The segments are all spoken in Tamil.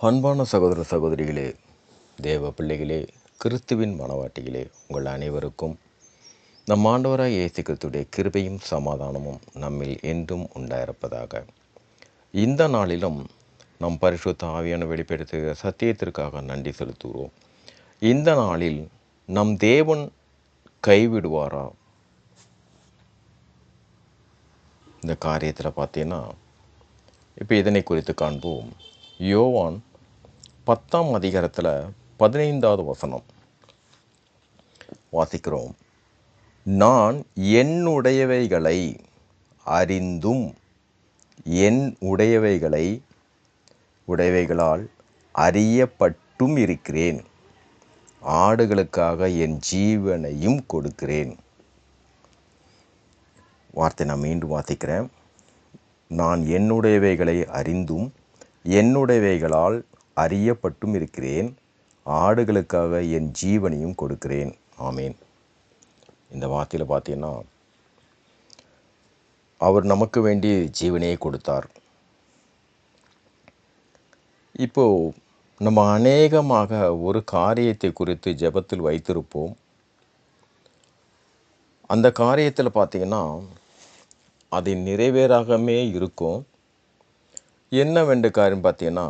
அன்பான சகோதர சகோதரிகளே தேவ பிள்ளைகளே கிறிஸ்துவின் மனவாட்டிகளே உங்கள் அனைவருக்கும் நம் ஆண்டவராய் இயேசு கிறிஸ்துடைய கிருபையும் சமாதானமும் நம்மில் என்றும் உண்டாயிருப்பதாக. இந்த நாளிலும் நம் பரிசுத்த ஆவியான வெளிப்படுத்துகிற சத்தியத்திற்காக நன்றி செலுத்துகிறோம். இந்த நாளில் நம் தேவன் கைவிடுவாரா? இந்த காரியத்தில் பார்த்தீங்கன்னா இப்போ இதனை குறித்து காண்போம். யோவான் பத்தாம் அதிகாரத்தில் பதினைந்தாவது வசனம். வாசிக்கிறோம். நான் என்னுடையவைகளை அறிந்தும் என் உடையவைகளை உடையவைகளால் அறியப்பட்டும் இருக்கிறேன். ஆடுகளுக்காக என் ஜீவனையும் கொடுக்கிறேன். வார்த்தை நான் மீண்டும் வாசிக்கிறேன். நான் என்னுடையவைகளை அறிந்தும் என்னுடையவைகளால் அறியப்பட்டும் இருக்கிறேன். ஆடுகளுக்காக என் ஜீவனையும் கொடுக்கிறேன். ஆமேன். இந்த வார்த்தையில் பார்த்தீங்கன்னா அவர் நமக்கு வேண்டி ஜீவனையே கொடுத்தார். இப்போ நம்ம அநேகமாக ஒரு காரியத்தை குறித்து ஜெபத்தில் வைத்திருப்போம். அந்த காரியத்தில் பார்த்தீங்கன்னா அது நிறைவேறாகவே இருக்கும். என்னவென்று காரியம் பார்த்தீங்கன்னா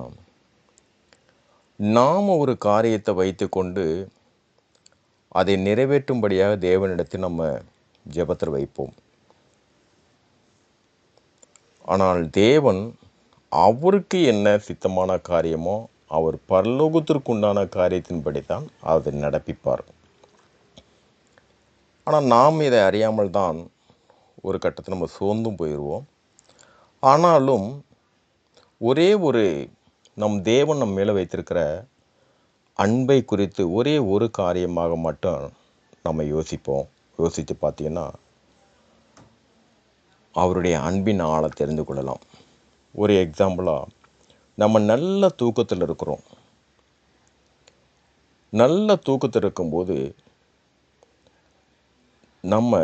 நாம் ஒரு காரியத்தை வைத்துக்கொண்டு அதை நிறைவேற்றும்படியாக தேவனிடத்தில் நம்ம ஜெபத்தில் வைப்போம். ஆனால் தேவன் அவருக்கு என்ன சித்தமான காரியமோ அவர் பரலோகத்திற்குண்டான காரியத்தின்படி தான் அதை நடப்பிப்பார். ஆனால் நாம் இதை அறியாமல் தான் ஒரு கட்டத்தில் நம்ம சோர்ந்தும் போயிடுவோம் ஆனாலும் ஒரே ஒரு நம் தேவன் நம் மேலே வைத்திருக்கிற அன்பை குறித்து ஒரே ஒரு காரியமாக மட்டும் நம்ம யோசிப்போம். யோசித்து பார்த்தீங்கன்னா அவருடைய அன்பின் ஆளை தெரிந்து கொள்ளலாம். ஒரு எக்ஸாம்பிளாக நம்ம நல்ல தூக்கத்தில் இருக்கிறோம். நல்ல தூக்கத்தில் இருக்கும்போது நம்ம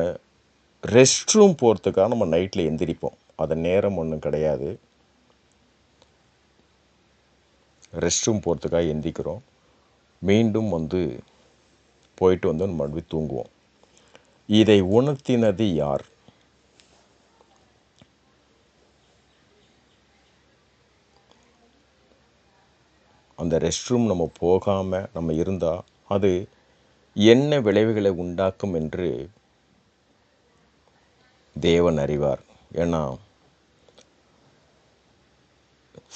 ரெஸ்ட் ரூம் போகிறதுக்காக நம்ம நைட்டில் எந்திரிப்போம். அது நேரம் ஒன்றும் கிடையாது. ரெஸ்ட் ரூம் போகிறதுக்காக எந்திக்கிறோம். மீண்டும் வந்து போயிட்டு வந்து மறுபடியும் தூங்குவோம். இதை உணர்த்தினது யார்? அந்த ரெஸ்ட் ரூம் நம்ம போகாமல் நம்ம இருந்தால் அது என்ன விளைவுகளை உண்டாக்கும் என்று தேவன் அறிவார். ஏன்னா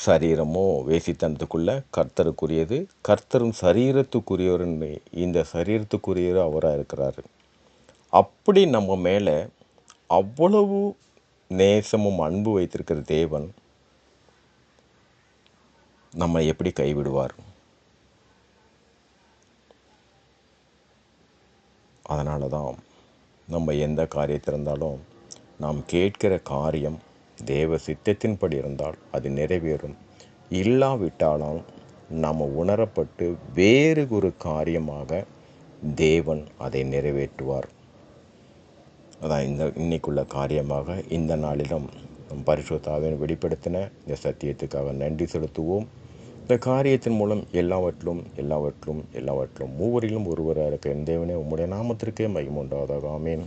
சரீரமோ வேசித்தனத்துக்குள்ளே கர்த்தருக்குரியது. கர்த்தரும் சரீரத்துக்குரியவர் இந்த சரீரத்துக்குரியவர் அவராக இருக்கிறாரு. அப்படி நம்ம மேலே அவ்வளவு நேசமும் அன்பு வைத்திருக்கிற தேவன் நம்ம எப்படி கைவிடுவார்? அதனால தான் நம்ம எந்த காரியத்திருந்தாலும் நாம் கேட்கிற காரியம் தேவ சித்தத்தின்படி இருந்தால் அது நிறைவேறும். இல்லாவிட்டாலும் நாம் உணரப்பட்டு வேறு ஒரு காரியமாக தேவன் அதை நிறைவேற்றுவார். அதான் இந்த இன்னைக்குள்ள காரியமாக இந்த நாளிலும் நம் பரிசுத்தாவின் வெளிப்படுத்தின இந்த சத்தியத்துக்காக நன்றி செலுத்துவோம். இந்த காரியத்தின் மூலம் எல்லாவற்றிலும் எல்லாவற்றிலும் எல்லாவற்றிலும் மூவரிலும் ஒருவராக இருக்க என் தேவனே உம்முடைய நாமத்திற்கே மகிமுண்டாவதாக ஆமேன்.